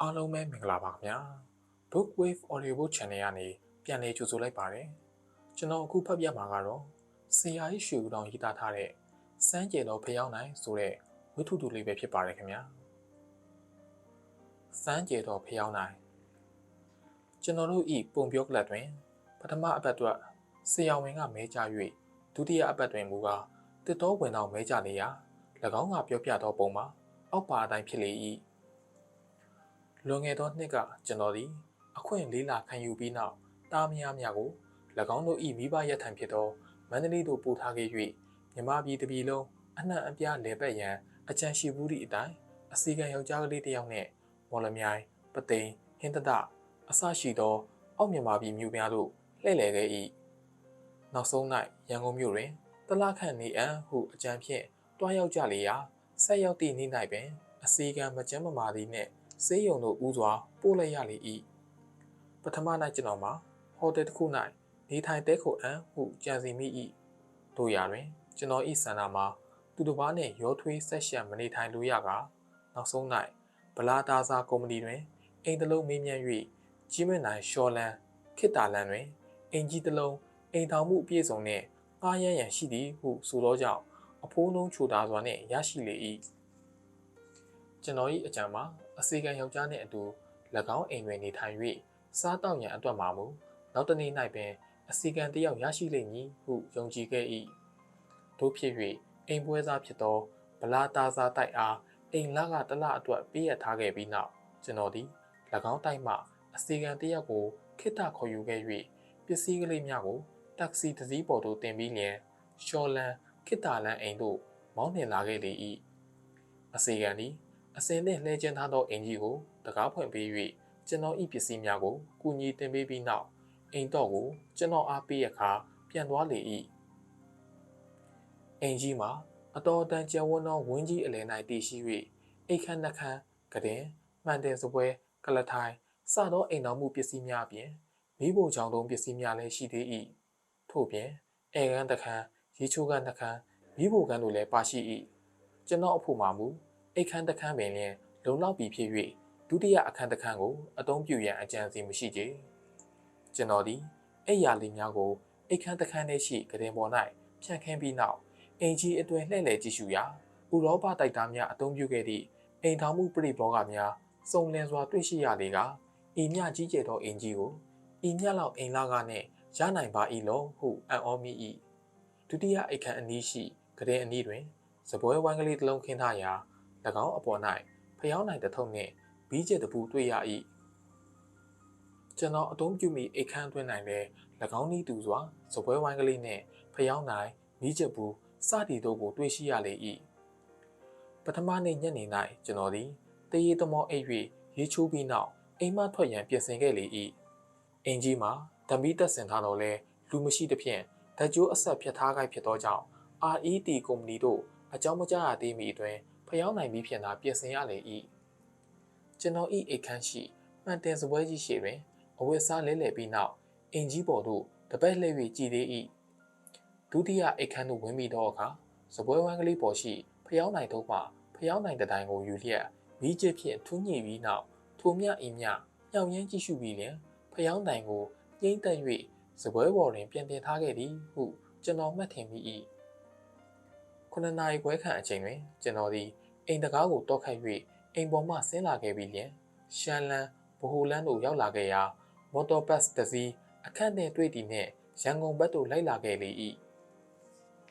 အားလုံးပဲမင်္ဂလာပါခင်ဗျာ Book Wave Audio Book Channel ကနေပြန်လည်ကြိုဆိုလိုက်ပါတယ်ကျွန်တော်အခုဖတ်ပြမှာကတော့ဆရာကြီးရွှေဦးတော်ရေးသားထားတဲ့စမ်းကြယ်တော်ဖျောင်းနိုင်ဆိုတဲ့ဝိထုတူလေးပဲဖြစ်ပါတယ်ခင်ဗျာစမ်းကြယ်တော်ဖျောင်းနိုင်ကျွန်တော်တို့ဤပုံပြောကလပ်တွင် ပထမအပတ်တွက်ဆရာဝန်ကမဲကြ၍ဒုတိယအပတ်တွင်မူကားတစ်တော်ဝင်တော်မဲကြလေရာ၎င်းကပြောပြသောပုံမှာအောက်ပါအတိုင်းဖြစ်လေ၏ လွန်ခဲ့သောနှစ်ကကျွန်တော်သည် အခွင့်လေးလာခံယူပြီးနောက်တားမယားများကို၎င်းတို့၏မိဘရထံဖြစ်သောမန္တလေးသို့ပို့ထားခဲ့၍မြမပြည်တစ်ပြည်လုံးအနှံ့အပြားလဲပတ်ရန်အကြံရှိဘူးသည့်အတိုင်းအစီကံယောက်ျားကလေးတစ်ယောက်နှင့်မော်လမြိုင်ပသိမ်ဟင်းတဒအစရှိသောအောက်မြန်မာပြည်မြို့များသို့လှည့်လည်ခဲ့၏နောက်ဆုံး၌ရန်ကုန်မြို့တွင်တလခန့်နေအံဟုအကြံဖြင့်တွားရောက်ကြလေရာဆက်ရောက်သည့်နေ့၌ပင်အစီကံမကျမ်းမမာသည်နှင့် စေးရုံတို့ဦးစွာပို့လိုက်ရလေ၏ပထမ၌ကျွန်တော်မှာဟိုတယ်တစ်ခု၌နေထိုင်တဲခုအံဟုကြံစီမိ၏တို့ရာတွင်ကျွန်တော်၏ဆန္ဒမှာသူတစ်ပါးနှင့်ရောထွေးဆက်ရှံမနေထိုင်လိုရကနောက်ဆုံး၌ဗလာတာစာကုမ္ပဏီတွင်အိမ်တစ်လုံးမေးမြန်း၍ကြီးမနိုင်ရှော်လန်ခိတာလန်တွင်အင်ကြီးတစ်လုံးအိမ်ထောင်မှုအပြည့်စုံနှင့်ငှားရမ်းရန်ရှိသည်ဟုဆိုသောကြောင့်အဖိုးနှုံးချိုတာစွာနှင့်ရရှိလေ၏ကျွန်တော်၏အကြံမှာ အစီကံယောက်ျားနှင့်အတူ၎င်းအိမ်တွင်နေထိုင်၍စားတောက်ရန်အတွက်မှာမူနောက်တစ်နေ့၌ပင်အစီကံတစ်ယောက်ရရှိလိမ့်မည်ဟုယုံကြည်ခဲ့၏တို့ဖြစ်၍အိမ်ပွဲစားဖြစ်သောဗလာတာစာတိုက်အားအိမ်လကတစ်လအတွက်ပေးရထားခဲ့ပြီးနောက်ကျွန်တော်သည်၎င်းတိုက်မှအစီကံတစ်ယောက်ကိုခိတ္တခေါ်ယူခဲ့၍ပစ္စည်းကလေးများကိုတက္ကစီတစ်စီးပေါ်သို့တင်ပြီးလျင်ရှော်လန်ခိတ္တလန်အိမ်သို့မောင်းနှင်လာခဲ့လေ၏အစီကံသည် အစင်နှင့်လှည့်ကျင်းထားသောအင်ကြီးကိုတကားဖွင့်ပေး၍ကျွန်တော်၏ပစ္စည်းများကိုကူညီတင်ပေးပြီးနောက်အိမ်တော့ကိုကျွန်တော်အားပေးရခါပြန်သွားလေ၏အင်ကြီးမှာအတော်တန်ကျဝန်းသောဝင်းကြီးအလယ်၌တည်ရှိ၍အိတ်ခမ်းနှက်ခမ်းကတဲ့မှန်တယ်စပွဲကလထိုင်စသောအိမ်တော်မှုပစ္စည်းများအပြင်မိဖို့ချောင်းတုံးပစ္စည်းများလည်းရှိသေး၏ထို့ပြင်အေကန်းတခမ်းရေချိုးကန်းတခမ်းမိဖို့ကန်းတို့လည်းပါရှိ၏ကျွန်တော်အဖို့မှာမူ အိတ်ခမ်းတခမ်းပင်လျင်လုံလောက်ပြီဖြစ်၍ဒုတိယအခန်းတခန်းကိုအသုံးပြုရန်အကြံစီမရှိကြ။ကျွန်တော်သည်အိယာလေးများကိုအိတ်ခမ်းတခန်းထဲရှိကတင်ပေါ်၌ဖြန့်ခင်းပြီးနောက်အင်ကြီးအတွင်လှည့်လည်ကြည့်ရှုရာဥရောပတိုက်သားများအသုံးပြုခဲ့သည့်အိမ်ထောင်မှုပြိဘောဂများစုံလင်စွာတွေ့ရှိရလေကဤမြကြီးကျယ်သောအင်ကြီးကိုဤမြလောက်အိမ်လာကနှင့်ရနိုင်ပါ၏လောဟုအံ့ဩမိ၏ဒုတိယအိတ်ခမ်းအနီးရှိကတင်အနီးတွင်စပွဲဝိုင်းကလေးတစ်လုံးခင်းထားရာ၎ င်းအပေါ်၌ဖျောင်းနိုင်တထုံနှင့်ဘီးကျက်တပူတွေ့ရ၏ကျွန်တော်အသုံးပြုမိအိတ်ခမ်းတွင်းနိုင်လဲ၎င်းဤသူစွာစပွဲဝိုင်းကလေးနှင့်ဖျောင်းနိုင်ဘီးကျက်ပူစသည်တို့ကိုတွေ့ရှိရလေ၏ပထမနေ့ညနေ၌ကျွန်တော်သည်တရေသမောအိပ်၍ရေချိုးပြီးနောက်အိမ်မထွက်ရန်ပြင်ဆင်ခဲ့လေ၏အင်ကြီးမှာဓမီတက်ဆင်ထားတော့လဲလူမရှိသဖြင့်ဓာတ်ကြိုးအဆက်ဖြတ်ထားခိုက်ဖြစ်သောကြောင့် RET ကုမ္ပဏီတို့အကြောင်းမကြားရသေးမီအတွင် ဖျောင်းနိုင်ပြီးဖြစ်သာပြင်ဆင်ရလေ၏ကျွန်တော်ဤအိတ်ခမ်းရှိမှန်တင်စပွဲကြီးရှိတွင်အဝတ်စားလဲလှယ်ပြီးနောက်အင်ကြီးပေါ်သို့တပတ်လှည့်၍ကြည်သေး၏ဒုတိယအိတ်ခမ်းသို့ဝင်ပြီးသောအခါစပွဲဝမ်းကလေးပေါ်ရှိဖျောင်းနိုင်တော့မှဖျောင်းနိုင်တဲ့တိုင်ကိုယူလျက်မိကျဖြင့်ထူးညိပြီးနောက်ထိုမြအိမ်မြညောင်ရမ်းကြည့်ရှုပြီးလျင်ဖျောင်းတိုင်ကိုငိမ့်တက်၍စပွဲပေါ်တွင်ပြန်တင်ထားခဲ့သည်ဟုကျွန်တော်မှတ်ထင်မိ၏ခုနှစ်နာရီခွဲခန့်အချိန်တွင်ကျွန်တော်သည် အိမ်တကားကိုတောက်ခတ်၍အိမ်ပေါ်မှဆင်းလာခဲ့ပြီးလျင်ရှန်လန်ဘဟိုလန်းတို့ရောက်လာခဲ့ရာမော်တော်ဘတ်စ်တစ်စီးအခန့်နဲ့တွေ့သည်နှင့်ရန်ကုန်ဘက်သို့လိုက်လာခဲ့လေ၏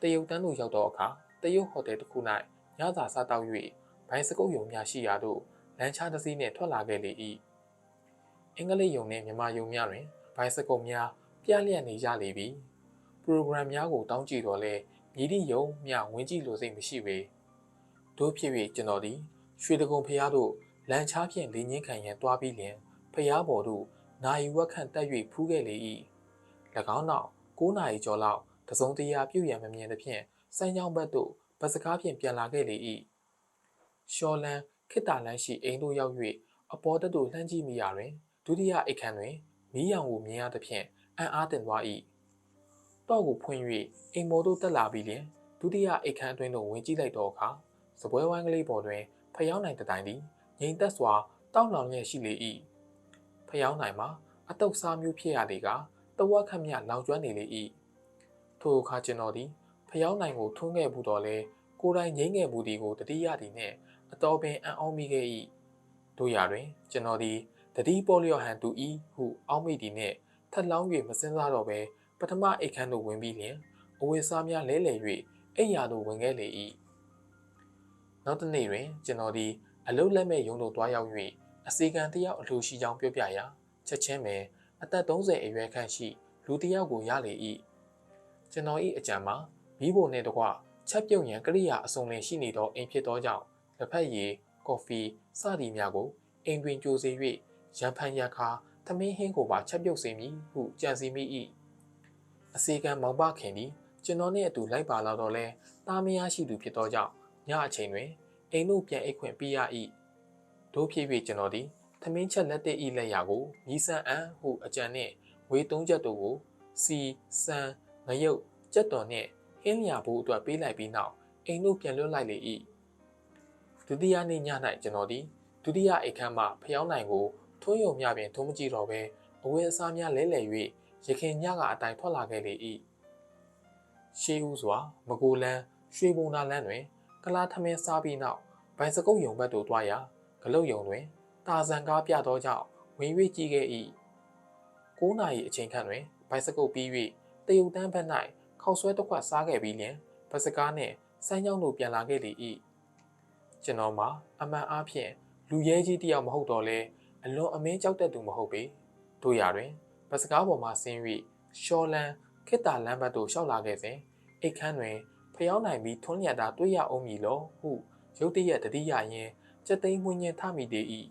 တရုတ်တန်းသို့ရောက်သောအခါတရုတ်ဟိုတယ်တစ်ခု၌ညစာစားတောက်၍ဘိုင်စကုပ်ယုံများရှိရာသို့လမ်းချတစ်စီးနှင့်ထွက်လာခဲ့လေ၏အင်္ဂလိပ်ယုံနှင့်မြန်မာယုံများတွင်ဘိုင်စကုပ်များပြလျက်နေကြလေပြီပရိုဂရမ်များကိုတောင်းကြည့်တော့လဲမြည်သည့်ယုံမြဝင်ကြည့်လိုစိတ်မရှိပေ တို့ဖြစ်၍ကျွန်တော်သည်ရွှေတကုံဖျားတို့လန်ချားဖြင့်လင်းငင်းခံရန်တွားပြီးလျင်ဖျားပေါ်သို့နာယီဝက်ခန့်တက်၍ဖူးခဲ့လေ၏၎င်းနောက်9နာရီကျော်လောက်တစုံတရာပြုတ်ရန်မမြင်သဖြင့်စမ်းကြောင်းဘက်သို့ဗစကားဖြင့်ပြန်လာခဲ့လေ၏ရှော်လန်ခိတ္တာလန်းရှိအိမ်သို့ရောက်၍အပေါ်တက်သို့လှမ်းကြည့်မိရာတွင်ဒုတိယအိတ်ခမ်းတွင်မီးရောင်ကိုမြင်ရသဖြင့်အံ့အားတင်သွား၏တော့ကိုဖွင့်၍အိမ်မော်သို့တက်လာပြီးလျင်ဒုတိယအိတ်ခမ်းအတွင်းသို့ဝင်ကြည့်လိုက်သောအခါ စပွဲဝိုင်းကလေးပေါ်တွင်ဖျောင်းနိုင်တတိုင်သည်ငိမ်သက်စွာတောက်လောင်လျက်ရှိလေ၏ဖျောင်းနိုင်မှာအတုပ်စားမျိုးဖြစ်ရလေကတဝက်ခန့်မြလောင်ကျွမ်းနေလေ၏ထိုအခါကျွန်တော်သည်ဖျောင်းနိုင်ကိုထွန်းခဲ့မှုတော့လဲကိုယ်တိုင်ငိမ့်ခဲ့မှုဒီကိုတတိယသည်နှင့်အတော်ပင်အံ့ဩမိခဲ့၏တို့ရတွင်ကျွန်တော်သည်တတိပေါ်လျော်ဟန်တူ၏ဟုအောက်မိသည်နှင့်ထပ်လောင်း၍မစင်းစားတော့ဘဲပထမအိတ်ခမ်းသို့ဝင်ပြီးလျှင်အဝေစားများလဲလှယ်၍အိယာသို့ဝင်ခဲ့လေ၏ နောက်တစ်နေ့တွင်ကျွန်တော်သည်အလုတ်လက်မဲ့ရုံးသို့တွားရောက်၍အစီကံတယောက်အလိုရှိကြောင်းပြောပြရာချက်ချင်းပဲအသက်30အရွယ်ခန့်ရှိလူတစ်ယောက်ကိုရလေ၏ကျွန်တော်၏အကြံမှာမိဖို့နှင့်တကွချက်ပြုတ်ရန်ကရိယာအစုံလင်ရှိနေသောအိမ်ဖြစ်သောကြောင့်လက်ဖက်ရည်ကော်ဖီစသည်များကိုအိမ်တွင်ကြိုစေ၍ရန်ဖန်ရခါသမင်းဟင်းကိုပါချက်ပြုတ်စေမည်ဟုကြံစီမိ၏အစီကံမောင်ပခင်သည်ကျွန်တော်နှင့်အတူလိုက်ပါလာတော့လဲတားမယားရှိသူဖြစ်သောကြောင့် ညအချိန်တွင်အိမ်တို့ပြန်အိတ်ခွင့်ပေးရ၏တို့ဖြစ်၍ကျွန်တော်သည်သမင်းချက်လက်တဲ့ဤလက်ရာကိုမြည်ဆန်းအံဟုအကြံနှင့်ဝေသုံးချက်တို့ကိုစီစံငရုတ်ကြက်တော်နှင့်ဟင်းလျာဘူးအတွက်ပေးလိုက်ပြီးနောက်အိမ်တို့ပြန်လွတ်လိုက်လေ၏ဒုတိယနေ့ည၌ကျွန်တော်သည်ဒုတိယအိတ်ခမ်းမှဖျောင်းနိုင်ကိုထွန်းယုံမြပင်ထုံးမကြည့်တော့ဘဲအဝယ်အစားများလဲလှယ်၍ရခင်ညကအတိုင်းထွက်လာခဲ့လေ၏ရှေးဦးစွာမကိုလန်းရွှေဘုံနာလန်းတွင် ကလာထမင်းစားပြီးနောက်ဘိုင်စကုတ်ယုံဘက်သို့တွားရာဂလုတ်ယုံတွင်တာဇန်ကားပြသောကြောင့်ဝင်၍ကြည့်ခဲ့၏9နာရီအချိန်ခန့်တွင်ဘိုင်စကုတ်ပြီး၍တရုတ်တန်းဘက်၌ခောက်ဆွဲတစ်ခွက်စားခဲ့ပြီးလျှင်ဘတ်စကားနှင့်စမ်းကြောင်းတို့ပြန်လာခဲ့လေ၏ကျွန်တော်မှာအမှန်အားဖြင့်လူရဲကြီးတယောက်မဟုတ်တော့လဲအလွန်အမင်းကြောက်တတ်သူမဟုတ်ပေတို့ရာတွင်ဘတ်စကားပေါ်မှဆင်း၍ရှော်လန်ခိတ္တာလမ်းဘက်သို့လျှောက်လာခဲ့စဉ်အိတ်ခမ်းတွင် ဖျောင်းနိုင်ပြီးထွန်းလျက်သာတွေ့ရအောင်မည်လောဟုရုတ်တရက်တတိယရင်စက်သိမ်းမွင်းခြင်းထမိသေး၏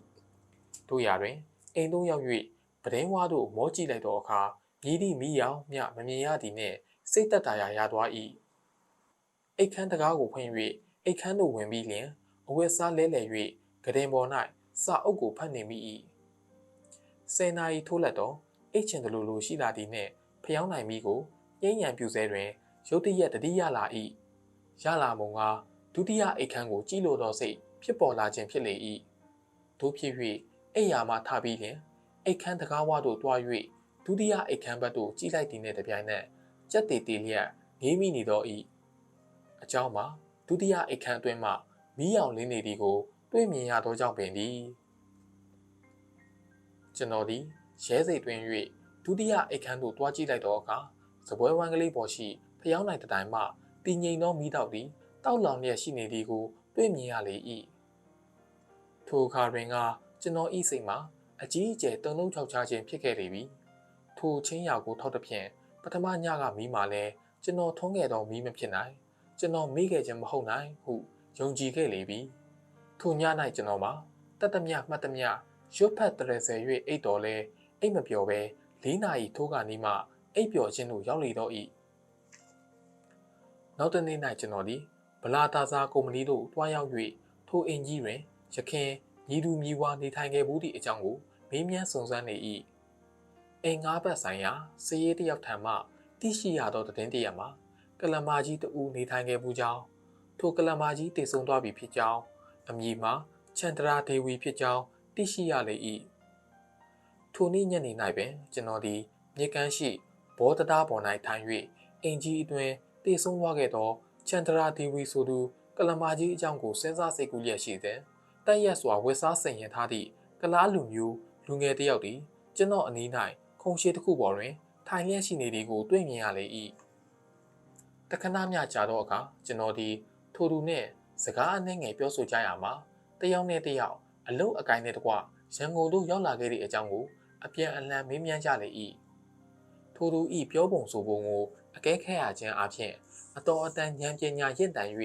တို့ရာတွင်အိမ်သို့ရောက်၍ပဒင်းဝါတို့မောကြည့်လိုက်သောအခါမြည်သည့်မိယောင်မြမမြင်ရသည်နှင့်စိတ်သက်သာရာရသွား၏အိတ်ခမ်းတကားကိုဖွင့်၍အိတ်ခမ်းသို့ဝင်ပြီးလျှင်အဝတ်စားလဲလှယ်၍ကတင်ပေါ်၌စာအုပ်ကိုဖတ်နေမိ၏ဆယ်နာရီထိုးလက်တော့အိတ်ချင်တလူလူရှိလာသည်နှင့်ဖျောင်းနိုင်မိကိုညှိညံပြူစဲတွင်ရုတ်တရက်တတိယလာ၏ ရလာမုံကဒုတိယအိတ်ခမ်းကိုကြည့်လို့သောစိတ်ဖြစ်ပေါ်လာခြင်းဖြစ်လေ၏တို့ဖြစ်၍အိယာမှထပြီးလျှင်အိတ်ခမ်းတကားဝါတို့တွား၍ဒုတိယအိတ်ခမ်းဘက်သို့ကြည့်လိုက်သည်နှင့်တပြိုင်နက်ကြက်တေတေလျက်ငေးမိနေသောဤအကြောင်းမှာဒုတိယအိတ်ခမ်းအတွင်းမှမီးရောင်လင်းနေသည်ကို တွေ့မြင်ရသောကြောင့်ပင်သည်ကျွန်တော်သည်ရဲစိတ်တွင်၍ဒုတိယအိတ်ခမ်းသို့တွားကြည့်လိုက်သောအခါစပွဲဝမ်းကလေးပေါ်ရှိဖျောင်းနိုင်တတိုင်မှ တည်ငြိမ်သောမိတောက်သည်တောက်လောင်လျက်ရှိနေသည်ကိုတွေ့မြင်ရလေ၏ထိုအခါတွင်ကကျွန်တော်ဤစိတ်မှာအကြီးအကျယ်တုန်လုံးချောက်ချခြင်းဖြစ်ခဲ့လေပြီထိုချင်းရာကိုထောက်သဖြင့်ပထမညကမီးမှာလဲကျွန်တော်ထုံးခဲ့သောမီးမဖြစ်နိုင်ကျွန်တော်မိခဲ့ခြင်းမဟုတ်နိုင်ဟုယုံကြည်ခဲ့လေပြီထိုည၌ကျွန်တော်မှာတတ်သမျှမှတ်သမျှရွတ်ဖတ်တရဆယ်၍အိတ်တော်လဲအိတ်မပျော်ပဲ၄နာရီထိုးကနီးမှအိတ်ပျော်ခြင်းတို့ရောက်လေတော့၏ နောက်တနေ့၌ကျွန်တော်သည်ဗလာတာစာကုမ္ပဏီသို့တွားရောက်၍ထိုအင်ကြီးတွင်ရခင်ညီသူညီဝါနေထိုင်ခဲ့မှုသည့်အကြောင်းကိုမေးမြန်းစုံစမ်းနေ၏အိမ်ငါးဘက်ဆိုင်ရာစည်ရေးတယောက်ထံမှတိရှိရသောသတင်းတရမှာကလမာကြီးတဦးနေထိုင်ခဲ့မှုကြောင်းထိုကလမာကြီးတည်ဆုံသွားပြီဖြစ်ကြောင်းအမည်မှာချန်တရာဒေဝီဖြစ်ကြောင်းသိရှိရလေ၏ထိုနေ့ညနေ၌ပင်ကျွန်တော်သည် မြေကမ်းရှိဘောတတားပေါ်၌ထိုင်၍အင်ကြီးအတွင် တည်ဆုံသွားခဲ့သောချန်တရာဒေဝီဆိုသူကလမာကြီးအကြောင်းကိုစဉ်းစားစိတ်ကူးလျက်ရှိသည်တက်ရက်စွာဝက်စားဆင်ရင်ထားသည့်ကလားလူမျိုးလူငယ်တစ်ယောက်သည်ကျွန်တော်အနီး၌ခုံရှိတစ်ခုပေါ်တွင် ထိုင်လျက်ရှိနေသည်ကိုတွေ့မြင်ရလေ၏တခဏမျှကြာသောအခါကျွန်တော်သည်ထိုသူနှင့်စကားအနှဲငယ်ပြောဆိုကြရမှာတယောက်နဲ့တယောက်အလုတ်အကိုင်းနဲ့တကွရန်ကုန်သို့ရောက်လာခဲ့သည့်အကြောင်းကိုအပြန်အလှန်မေးမြန်းကြလေ၏ထိုသူ၏ပြောပုံဆိုပုံကို အကဲခတ်ရခြင်းအပြင်အတော်အတန်ဉာဏ်ပညာရင့်တန်၍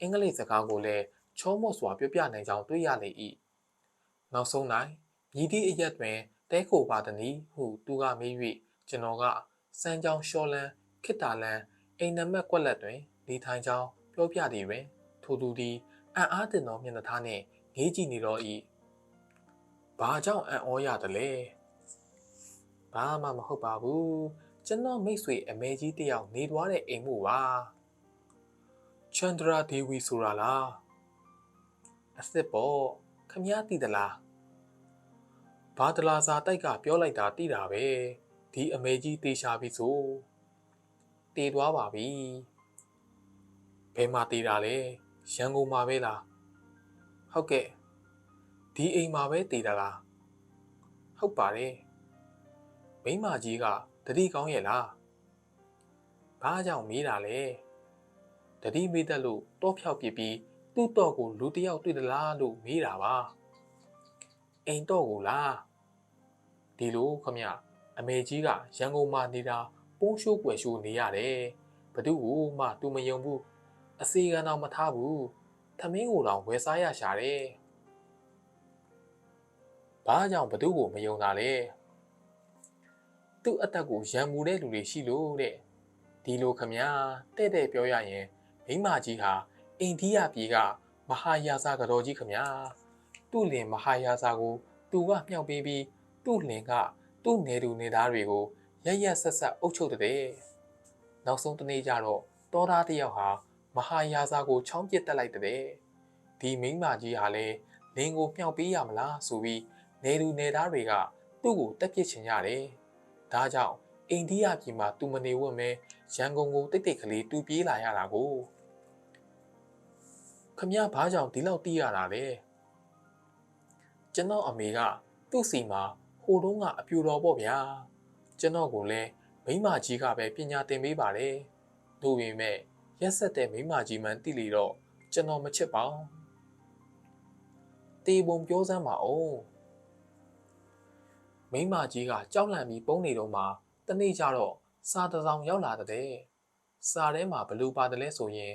အင်္ဂလိပ်စကားကိုလည်းချောမော့စွာပြောပြနိုင်ကြောင်းတွေ့ရလေ၏နောက်ဆုံး၌မြည်သည့်အရက်တွင်တဲခိုပါသည်ဟုသူကမေး၍ကျွန်တော်ကစမ်းကြောင်းရှော်လန်ခိတ္တာလန်အိမ်နမက်ကွက်လက်တွင်နေထိုင်ကြောင်းပြောပြသည်တွင်ထိုသူသည်အံ့အားတင်သောမျက်နှာသားနှင့်ငေးကြည့်နေတော့၏ဘာကြောင့်အံ့ဩရတယ်လဲဘာမှမဟုတ်ပါဘူး ကျွန်တော်မိတ်ဆွေအမေကြီးတယောက်နေသွားတဲ့အိမ်မှုပါချန်ဒရာဒေဝီဆိုတာလားအစ်စ်ပေါ့ခမည်းသိသလားဘာတလာစာတိုက်ကပြောလိုက်တာတိတာပဲဒီအမေကြီးတေချာပြီဆိုတေသွားပါပြီဘယ်မှာတေတာလဲရန်ကုန်မှာပဲလားဟုတ်ကဲ့ဒီအိမ်မှာပဲတေတာလားဟုတ်ပါတယ်မိမကြီးက တတိကောင်းရဲ့လားဘာကြောင့်မေးတာလဲတတိမေးတတ်လို့တော့ဖြောက်ပြစ်ပြီးသူ့တော့ကိုလူတစ်ယောက်တွေ့သလားလို့မေးတာပါအိမ်တော့ကိုလားဒီလိုခမအမေကြီးကရန်ကုန်မှာနေတာပုံးရှိုးွယ်ရှိုးနေရတယ်ဘသူ့ကိုမှသူမယုံဘူးအစီကံတော့မထားဘူးသမင်းကိုတော့ဝယ်စားရရှာတယ်ဘာကြောင့်ဘသူ့ကိုမယုံတာလဲ သူ့အသက်ကိုရံမူတဲ့လူတွေရှိလို့တဲ့ဒီလိုခမတဲ့တဲ့ပြောရရင်မိမကြီးဟာအိန္ဒိယပြည်ကမဟာယာဇာကတော်ကြီးခမသူ့လင်မဟာယာဇာကိုသူကမြှောက်ပေးပြီးသူ့လင်ကသူ့နေသူနေသားတွေကိုရရက်ဆက်ဆက်အုပ်ချုပ်တဲ့နောက်ဆုံးတနေ့ကျတော့တောသားတစ်ယောက်ဟာမဟာယာဇာကိုချောင်းပစ်တက်လိုက်တဲ့ဒီမိန်းမကြီးဟာလည်းလင်းကိုမြှောက်ပေးရမလားဆိုပြီးနေသူနေသားတွေကသူ့ကိုတက်ပစ်ချင်ကြတယ် ဒါကြောင့်အိန္ဒိယပြည်မှာသူမနေဝတ်မဲရန်ကုန်ကိုတိတ်တိတ်ကလေးတူပြေးလာရတာကိုခမရဘာကြောင့်ဒီလောက်တီးရတာလဲကျွန်တော်အမေကသူ့စီမှာဟိုတုန်းကအပြူတော်ပေါ့ဗျာကျွန်တော်ကိုလည်းမိမကြီးကပဲပညာသင်ပေးပါတယ်တို့ပေမဲ့ရက်ဆက်တဲ့မိမကြီးမှန်တိလီတော့ကျွန်တော်မချစ်ပါဘူးတေပုံပြောစမ်းပါဦး မိမကြီးကကြောက်လန့်ပြီးပုံနေတော့မှတနေ့ကျတော့စာတစောင်ရောက်လာတဲ့စာထဲမှာဘလူပါတယ်လဲဆိုရင်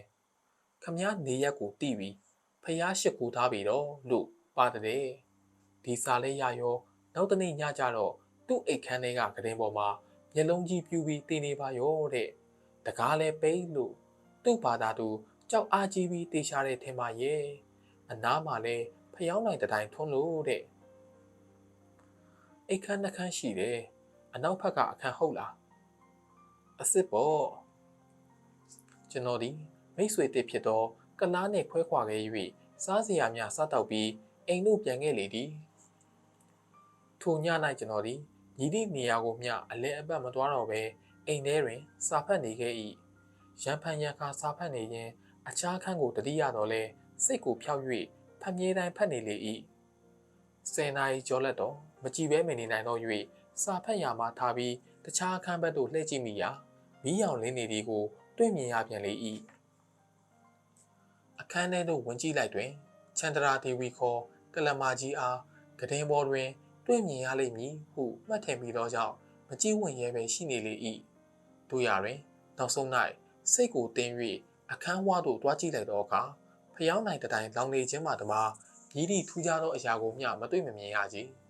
ခမည်းနေရက်ကိုတီးပြီးဖျားရှိခိုးထားပြီတော့လို့ပါတယ်ဒီစာလေးရရောနောက်တနေ့ညကျတော့သူ့အိတ်ခမ်းထဲကကတင်ပေါ်မှာမျက်လုံးကြီးပြူပြီးတည်နေပါရောတဲ့တကားလဲပိတ်လို့သူ့ဘာသာသူကြောက်အားကြီးပြီးတေရှာတဲ့ထင်ပါရဲ့အနားမှာလဲဖျောင်းနိုင်တိုင်းထွန်းလို့တဲ့ အိတ်ခမ်းနှခမ်းရှိတယ်အနောက်ဘက်ကအခန်းဟုတ်လားအစ်စ်ပေါ့ကျွန်တော်ဒီမိတ်ဆွေတစ်ဖြစ်သောကလားနဲ့ခွဲခွာခဲ့၍စားစရာများစားတော့ပြီးအိမ်တို့ပြန်ခဲ့လေသည်ထိုည၌ကျွန်တော်သည်ညီသည့်နေရာကိုမျှအလဲအပတ်မသွားတော့ဘဲအိမ်ထဲတွင်စာဖတ်နေခဲ့၏ရန်ဖန်ရန်ခါစာဖတ်နေရင်အခြားခန်းကိုတတိယတော့လဲစိတ်ကိုဖြောက်၍ဖမ်းမြေးတိုင်းဖတ်နေလေ၏ဆယ်နာရီကျော်လက်တော့မ ကြည့်ဘဲမနေနိုင်တော့၍စာဖတ်ရာမှထားပြီးတခြားအခန်းဘက်သို့လှည့်ကြည့်မိရာမီးရောင်လင်းနေသည်ကိုတွေ့မြင်ရပြန်လေ၏အခန်းထဲသို့ဝင်ကြည့်လိုက်တွင်ချန္ဒရာဒေဝီခေါ်ကလမာကြီးအားကဒင်းပေါ်တွင် တွေ့မြင်ရလိမ့်မည်ဟုမှတ်ထင်ပြီးသောကြောင့်မကြည့်ဝင်ရဲပဲရှိနေလေ၏တို့ရတွင် နောက်ဆုံး၌စိတ်ကိုတင်း၍အခန်းဝသို့တွားကြည့်လိုက်သောအခါဖျောင်းနိုင်တဲ့တိုင်လောင်နေခြင်းမှတပါမြည်သည့်ထူးခြားသောအရာကိုမျှမတွေ့မမြင်ရကြ။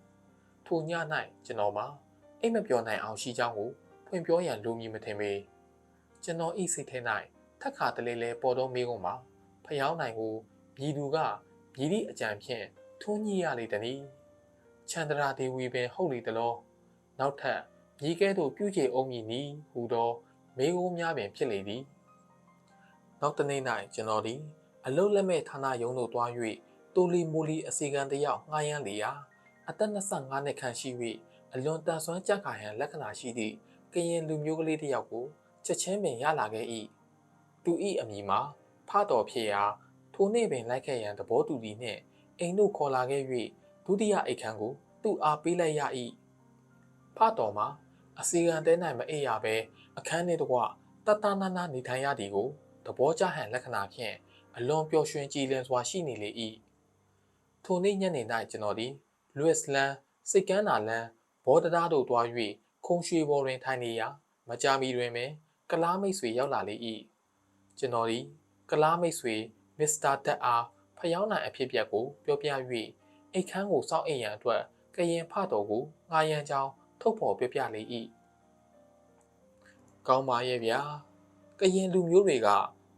ထိုည၌ကျွန်တော်မှာအိမ်မပြောနိုင်အောင်ရှိကြောင်းကိုဖွင့်ပြောရန်လိုမည်မထင်ပေ။ကျွန်တော်ဤစိတ်ထဲ၌ထက်ခါတလေလဲပေါ်တော့မေးကုန်မှာဖျောင်းနိုင်ကိုမြည်သူကမြည်သည့်အကြံဖြင့်ထွန်းညှိရလေတည်း။ချန္ဒရာဒေဝီပင်ဟုတ်လေတလို့နောက်ထပ်မြည်ကဲ့သို့ပြုချေအောင်မည်နီဟူသောမေးခွန်းများပင်ဖြစ်လေသည်။နောက်တနေ့၌ကျွန်တော်သည်အလုတ်လက်မဲ့ဌာနရုံးသို့တွား၍တိုလီမိုလီအစီကံတယောက်ငှားရမ်းလေရာ အသက်25နှစ်ခန့်ရှိ၍အလွန်တန်ဆွမ်းကြက်ခါရန်လက္ခဏာရှိသည့်ကရင်လူမျိုးကလေးတစ်ယောက်ကိုချက်ချင်းပင်ရလာခဲ့၏သူ၏အမည်မှာဖတော်ဖြစ်ရာထိုနေ့ပင်လိုက်ခဲ့ရန်သဘောတူသည်နှင့်အိမ်တို့ခေါ်လာခဲ့၍ဒုတိယအိတ်ခမ်းကိုသူ့အားပေးလိုက်ရ၏ဖတော်မှာအစီကံတဲနိုင်မအိပ်ရဘဲအခန်းထဲတကွတတနာနာနေထိုင်ရသည်ကိုသဘောကျဟန်လက္ခဏာဖြင့်အလွန်ပျော်ရွှင်ကြည်လင်စွာရှိနေလေ၏ထိုနေ့ညနေ၌ကျွန်တော်သည် လွစ်လန်စိတ်ကမ်းနာလန်ဘောတဒါတို့တွား၍ခုံရွှေပေါ်တွင်ထိုင်နေရာမကြာမီတွင်ပင်ကလားမိတ်ဆွေရောက်လာလေ၏ကျွန်တော်သည်ကလားမိတ်ဆွေမစ္စတာတက်အားဖျောင်းနိုင်အဖြစ်ပြက်ကိုပြောပြ၍အိတ်ခမ်းကိုစောင့်အိမ်ရန်အတွက်ကရင်ဖတော်ကိုငာရန်ကြောင်းထုတ်ဖော်ပြပြလေ၏ကောင်းပါရဲ့ဗျာကရင်လူမျိုးတွေက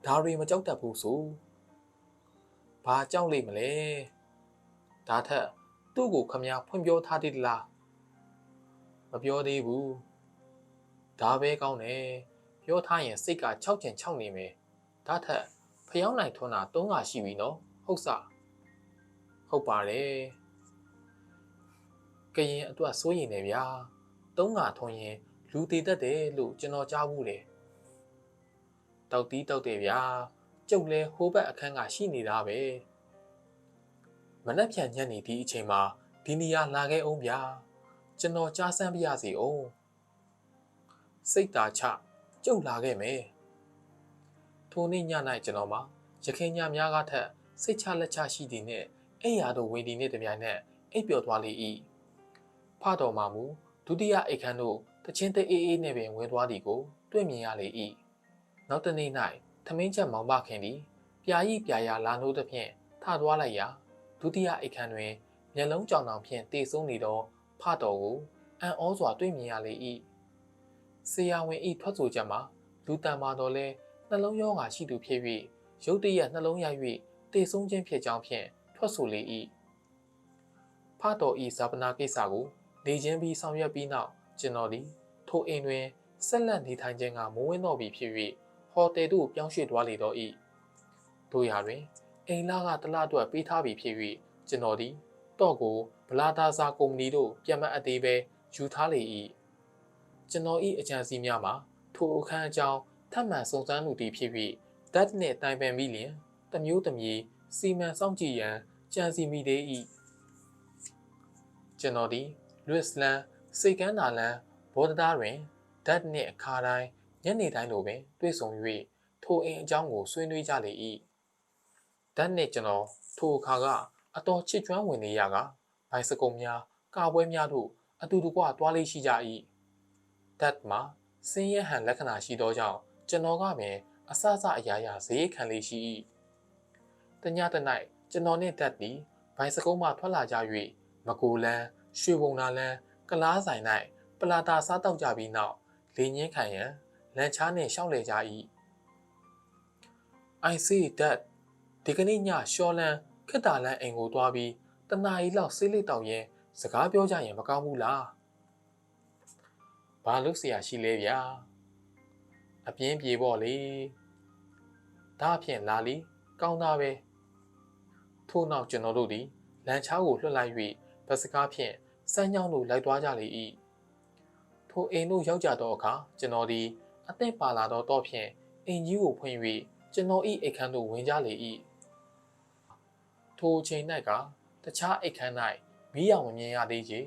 ဒါတွေမကြောက်တတ်ဘူးဆိုဘာကြောက်လိမ့်မလဲဒါထက် သူ့ကိုခမည်းဖွင့်ပြောထားသေးလားမပြောသေးဘူးဒါပဲကောင်းတယ်ပြောထားရင်စိတ်က6ချင်6နေမယ်ဒါထက်ဖျောင်းနိုင်ထွန်းတာ3ကရှိပြီနော်ဟုတ်စဟုတ်ပါတယ်ကရင်အတွက်စိုးရင်နေဗျာသုံးငါထုံးရင်လူတည်တတ်တယ်လို့ကျွန်တော်ကြားဘူးတယ်တောက်တီးတောက်တယ်ဗျာကျုပ်လဲဟိုးဘက်အခန်းကရှိနေတာပဲ မနှက်ဖြန်ညက်နေဒီအချိန်မှာဒီနေရာလာခဲ့အောင်ဗျာကျွန်တော်ကြားစမ်းပြရစီအောင်စိတ်သာချကျုပ်လာခဲ့မယ်ထိုနေ့ည၌ကျွန်တော်မှာရခင်ညများကထက်စိတ်ချလက်ချရှိသည်နှင့်အိယာတို့ဝင်ဒီနှင့်တပြိုင်နက်အိပ်ပျော်သွားလေ၏ဖတော်မှာမူဒုတိယအိတ်ခမ်းတို့တချင်းတအေးအေးနှင့်ပင်ဝင်သွားသည်ကိုတွေ့မြင်ရလေ၏နောက်တစ်နေ့၌ထမင်းချက်မောင်မခင်သည်ပြာကြီးပြာရာလာနိုးသဖြင့်ထသွားလိုက်ရာ ဒုတိယအိတ်ခမ်းတွင်မျက်လုံးကြောင်တောင်ဖြင့်တေဆုံးနေသောဖတော်ကိုအံ့ဩစွာတွေ့မြင်ရလေ၏ဆရာဝန်ဤထွက်ဆိုချက်မှာလူတန်မာတော်လဲနှလုံးရောဂါရှိသူဖြစ်၍ရုတ်တရက်နှလုံးရိုက်၍တေဆုံးခြင်းဖြစ်ကြောင်းဖြင့်ထွက်ဆိုလေ၏ဖတော်ဤဇာပနာကိစ္စကိုနေချင်းပြီးဆောင်ရွက်ပြီးနောက်ကျွန်တော်သည်ထိုအိမ်တွင်ဆက်လက်နေထိုင်ခြင်းကမိုးဝင်းတော်ပြီဖြစ်၍ဟိုတယ်သို့ပြောင်းရွှေ့သွားလေတော့၏တို့ရာတွင် အိမ်လာကတလအတွက်ပေးထားပြီဖြစ်၍ကျွန်တော်သည်တော့ကိုဗလာတာစာကုမ္ပဏီတို့ပြန်မအပ်သေးပဲယူထားလေ၏ကျွန်တော်၏အကြံစီများမှာထိုအခန်းအကြောင်းထပ်မံစုံစမ်းမှုတည်ဖြစ်၍ဓာတ်နှင့်တိုင်ပင်ပြီးလျင်တမျိုးတမြေစီမံစောင့်ကြည့်ရန်ကြံစီမိသေး၏ကျွန်တော်သည်လွစ်လန်စိတ်ကန်းနာလန်ဘောဒဒါတွင်ဓာတ်နှင့်အခါတိုင်းညနေတိုင်းလိုပင်တွေ့ဆုံ၍ထိုအိမ်အကြောင်းကိုဆွေးနွေးကြလေ၏ ဓာတ်နှင့်ကျွန်တော်ထိုအခါကအတော်ချစ်ကျွမ်းဝင်နေရကဘိုင်စကုံများကာပွဲများတို့အတူတကွတွားလေးရှိကြ၏ဓာတ်မှာစင်းရဲဟန်လက္ခဏာရှိသောကြောင့်ကျွန်တော်ကပင်အဆအဆအရာရာဈေးခံလေးရှိ၏တညတ၌ကျွန်တော်နှင့်ဓာတ်သည်ဘိုင်စကုံးမှထွက်လာကြ၍မကူလန်းရွှေဘုံနာလန်းကလားဆိုင်၌ပလာတာစားတောက်ကြပြီးနောက်လေငင်းခံရန်လန်ချားနှင့်ရှောက်လေကြ၏။ I see that ဒီကနေ့ညရှော်လန်ခက်တာလန်အိမ်ကိုသွားပြီးတနာရီလောက်ဆေးလိတောက်ရင်စကားပြောကြရင်မကောင်းဘူးလား။ဘာလို့ဆရာရှိလဲဗျာ။အပြင်းပြေပေါ့လေ။ဒါအဖြစ်လာလီကောင်းတာပဲ။ထို့နောက်ကျွန်တော်တို့သည်လန်ချားကိုလွှတ်လိုက်၍ဗစကားဖြင့်စမ်းညောင်းတို့လိုက်သွားကြလေ၏ထိုအိမ်တို့ရောက်ကြသောအခါကျွန်တော်သည်အသင့်ပါလာသောတော့ဖြင့်အိမ်ကြီးကိုဖွင့်၍ကျွန်တော်၏အိတ်ခမ်းသို့ဝင်ကြလေ၏ ထိုအချိန်၌ကတခြားအိတ်ခမ်း၌မီးရောင်မမြင်ရသေးချေ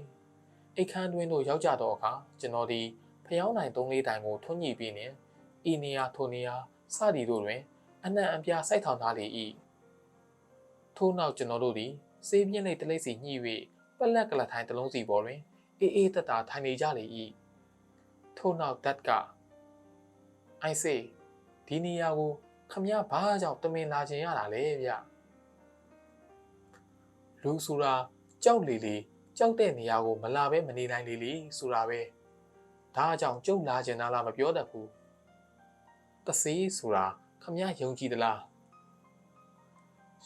အိတ်ခမ်းတွင်သို့ရောက်ကြသောအခါကျွန်တော်သည်ဖျောင်းနိုင်သုံးလေးတိုင်ကိုထွန်းညှိပြီးနှင့်ဤနေရာထိုနေရာစသည်တို့တွင် အနှံ့အပြားစိုက်ထောင်ထားလေ၏ထို့နောက်ကျွန်တော်တို့သည်စေးပြင်းလေးတလိမ့်စီညှိ၍ပလက်ကလထိုင်တစ်လုံးစီပေါ်တွင်အေးအေးတတထိုင်နေကြလေ၏ထို့နောက်ဒတ်ကအိုင်စေဒီနေရာကိုခမရဘာကြောင့်တမင်လာခြင်းရတာလဲဗျ လူဆိုတာကြောက်လေလေကြောက်တဲ့နေရာကိုမလာပဲမနေနိုင်လေလေဆိုတာပဲဒါအကြောင်းကျုပ်လာခြင်းလားမပြောတတ်ဘူးတစေးဆိုတာခမရယုံကြည်သလား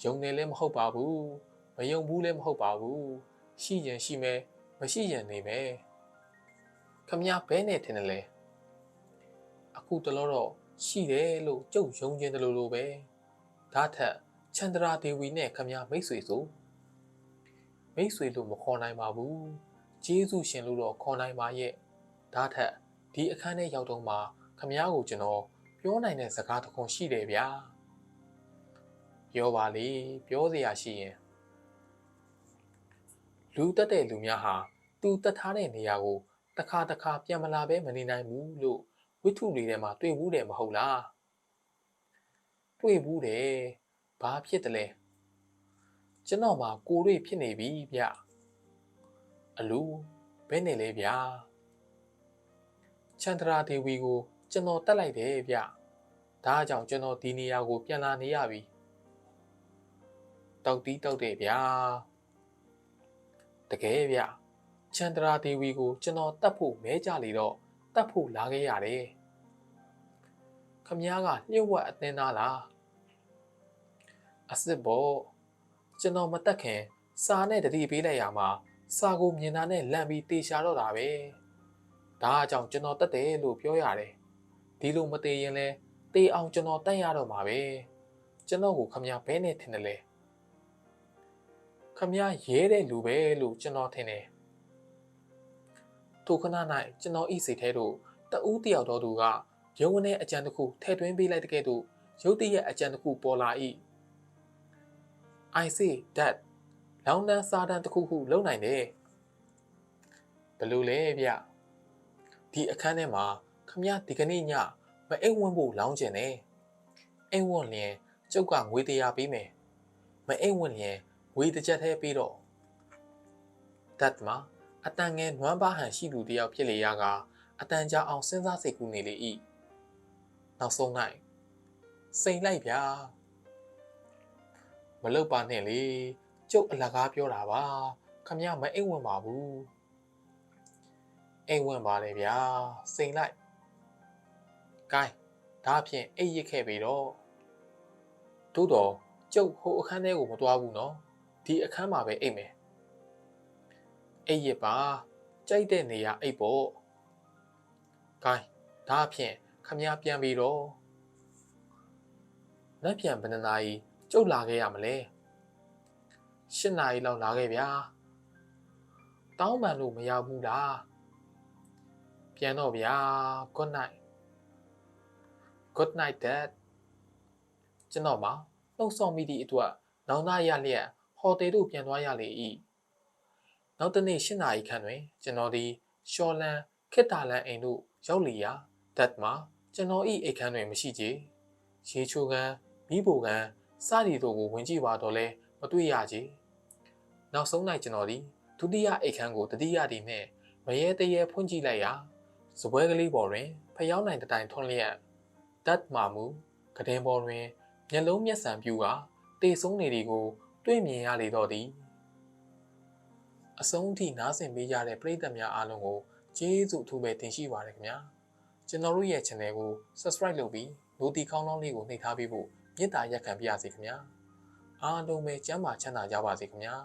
ယုံတယ်လည်းမဟုတ်ပါဘူးမယုံဘူးလည်းမဟုတ်ပါဘူးရှိရင်ရှိမယ်မရှိရင်နေမယ်ခမရဘဲနဲ့ထင်တယ်လေအခုတလောတော့ရှိတယ်လို့ကြုတ်ယုံခြင်းတလို့လိုပဲဒါထက်ချန္ဒရာဒေဝီနဲ့ခမရမိတ်ဆွေဆို မိတ်ဆွေလို့မခေါ်နိုင်ပါဘူးဂျေဇုရှင်လို့တော့ခေါ်နိုင်ပါရဲ့ဒါထက်ဒီအခန်းထဲရောက်တော့မှခမရကိုကျွန်တော်ပြောနိုင်တဲ့စကားတစ်ခုရှိတယ်ဗျာပြောပါလေပြောစရာရှိရင်လူတက်တဲ့လူများဟာသူတက်ထားတဲ့နေရာကိုတခါတခါပြန်မလာပဲမနေနိုင်ဘူးလို့ဝိထုတွေထဲမှာတွေ့ဘူးတယ်မဟုတ်လားတွေ့ဘူးတယ်ဘာဖြစ်တယ်လဲ ကျွန်တော်မှာကိုတွေ့ဖြစ်နေပြီဗျအလူဘယ်နေလဲဗျာချန္ဒရာဒေဝီကိုကျွန်တော်တက်လိုက်တယ်ဗျဒါကြောင့်ကျွန်တော်ဒီနေရာကို ပြန်လာနေရပြီတောက်တီးတောက်တယ်ဗျာတကယ်ဗျချန္ဒရာဒေဝီကိုကျွန်တော်တတ်ဖို့မဲကြလေတော့တတ်ဖို့လာခဲ့ရတယ်ခမည်းကလျှို့ဝှက်အသင်းသားလားအစ်စ်ဘော ကျွန်တော်မတက်ခင်စာနဲ့တတိပေးလိုက်ရမှာစာကိုမြင်တာနဲ့လန့်ပြီးတေချာတော့တာပဲဒါအကြောင်းကျွန်တော်တက်တယ်လို့ပြောရတယ်ဒီလိုမတေရင်လဲတေအောင်ကျွန်တော်တက်ရတော့မှာပဲကျွန်တော်ကိုခမည်းဘဲနဲ့ထင်တယ်လေခမည်းရဲတဲ့လူပဲလို့ကျွန်တော်ထင်တယ်ထိုခဏ၌ကျွန်တော်ဤစိတ်ထဲသို့တဦးတယောက်တော်သူကရုံးနဲ့အကြံတစ်ခုထည့်သွင်းပေးလိုက်တဲ့ကဲ့သို့ရုတ်တရက်အကြံတစ်ခုပေါ်လာ၏ I say that လောင်တန်းစာတန်းတစ်ခုခုလုံနိုင်တယ်ဘယ်လို့လဲဗျဒီအခန်းထဲမှာခမရဒီကနေ့ညမအိမ်ဝင်ဖို့လောင်းကျင်တယ်အိမ်ဝင်လျင်ကျုပ်ကငွေတရာပေးမယ်မအိမ်ဝင်လျင်ငွေတစ်ချက်သေးပေးတော့တတ်မှာအတန်ငယ်နွမ်းပါဟန်ရှိသူတယောက်ဖြစ်လေရကအတန်ကြာအောင်စဉ်းစားစိတ်ကူးနေလေ၏နောက်ဆုံး၌စိန်လိုက်ဗျာ မလုတ်ပါနဲ့လေကျုပ်အလကားပြောတာပါခမရမအိမ်ဝင်ပါဘူးအိမ်ဝင်ပါလေဗျာစိန်လိုက်။ကိုင်းဒါဖြင့်အိတ်ရစ်ခဲ့ပြီတော့။သို့တော့ကျုပ်ဟိုအခန်းထဲကိုမသွားဘူးနော်။ဒီအခန်းမှာပဲအိတ်မယ်။အိတ်ရစ်ပါကြိုက်တဲ့နေရာအိတ်ပေါ့။ကိုင်းဒါဖြင့်ခမည်းပြန်ပြီတော့။လက်ပြန်ဘယ်နှနာရီ ကျုပ်လာခဲ့ရမလဲ။၈နာရီလောက်လာခဲ့ဗျာ။တောင်းပန်လို့မရဘူးလား။ပြန်တော့ဗျာ good night good night dad ကျွန်တော်မှာနှုတ်ဆော်မိသည့်အတွက်နောင်နာရလျက်ဟိုတယ်သို့ပြန်သွားရလေ၏နောက်တစ်နေ့၈နာရီခန့်တွင် ကျွန်တော်သည်ရှော်လန်ခေတ္တာလန်အိမ်သို့ရောက်လီရာ dad မှာကျွန်တော်၏အိတ်ခမ်းတွင်မရှိကြရေချိုကန်မိဘကန် စသည်တို့ကိုဝင်ကြည့်ပါတော့လဲမတွေ့ရကြနောက်ဆုံး၌ကျွန်တော်သည်ဒုတိယအိတ်ခမ်းကိုတတိယသည်နှင့်မရဲတရဲဖွင့်ကြည့်လိုက်ရာစပွဲကလေးပေါ်တွင်ဖျောင်းနိုင်တတိုင်ထွန်းလျက်တတ်မာမူကတဲ့ပေါ်တွင်မျက်လုံးမျက်စံပြူကတေဆုံးနေသည်ကို တွေ့မြင်ရလေတော့သည်အဆုံးထိနားဆင်ပေးကြတဲ့ပရိသတ်များအားလုံးကိုကျေးဇူးအထူးပဲတင်ရှိပါရခင်ဗျာကျွန်တော်တို့ရဲ့ channel ကို subscribe လုပ်ပြီး notification ကောင်းလောင်းလေးကိုနှိပ်ထားပေးဖို့ မေတ္တာရက်ခံပါရစေခင်ဗျာအားလုံးပဲကျမ်းမာချမ်းသာကြပါစေခင်ဗျာ